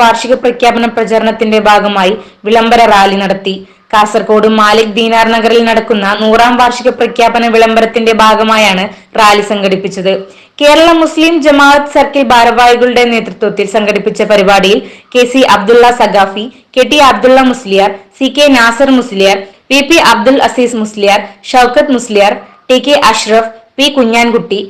വാർഷിക പ്രഖ്യാപന പ്രചരണത്തിന്റെ ഭാഗമായി വിളംബര റാലി നടത്തി. കാസർകോട് മാലിക് ദീനാർ നഗറിൽ നടക്കുന്ന നൂറാം വാർഷിക പ്രഖ്യാപന വിളംബരത്തിന്റെ ഭാഗമായാണ് റാലി സംഘടിപ്പിച്ചത്. കേരള മുസ്ലിം ജമാഅത്ത് സർക്കിൾ ഭാരവാഹികളുടെ നേതൃത്വത്തിൽ സംഘടിപ്പിച്ച പരിപാടിയിൽ K C Abdulla Saqafi K T Abdulla Musliyar C K Nasar Musliyar P P Abdul Aziz Musliyar Shoukath Musliyar T K Ashraf P Kunjankutty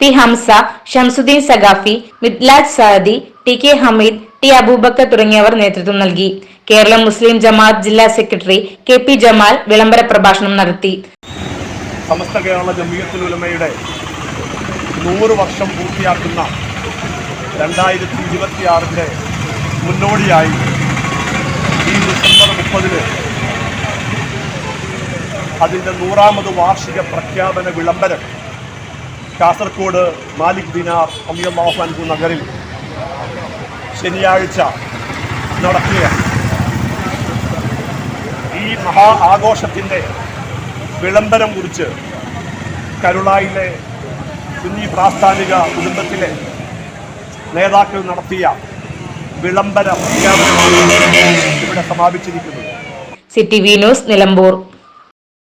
P Hamza Shamsuddin Saqafi Midlaj Sadi T K Hameed T Aboobacker തുടങ്ങിയവർ നേതൃത്വം നൽകി. കേരള മുസ്ലിം ജമാഅത്ത് ജില്ലാ secretary K P Jamal വിളംബര പ്രഭാഷണം നടത്തി. സമസ്ത കേരള ജമീയത്തുൽ ഉലമയുടെ നൂറ് വർഷം പൂർത്തിയാക്കുന്ന രണ്ടായിരത്തി ഇരുപത്തിയാറിന്റെ മുന്നോടിയായി ഈ ഡിസംബർ മുപ്പതിന് അതിന്റെ നൂറാമത് വാർഷിക പ്രഖ്യാപന വിളംബരം കാസർഗോഡ് മാലിക് ദിനാർ അമിയല്ലാഹു നഗറിൽ ശനിയാഴ്ച നടക്കുക ഈ മഹാ ആഘോഷത്തിന്റെ വിളംബരം കുറിച്ച് കരുളായിലെ സുന്നി പ്രാസ്ഥാനിക കുടുംബത്തിലെ നേതാക്കൾ നടത്തിയ വിളംബര ഇവിടെ സമാപിച്ചിരിക്കുന്നത് city V news Nilambur.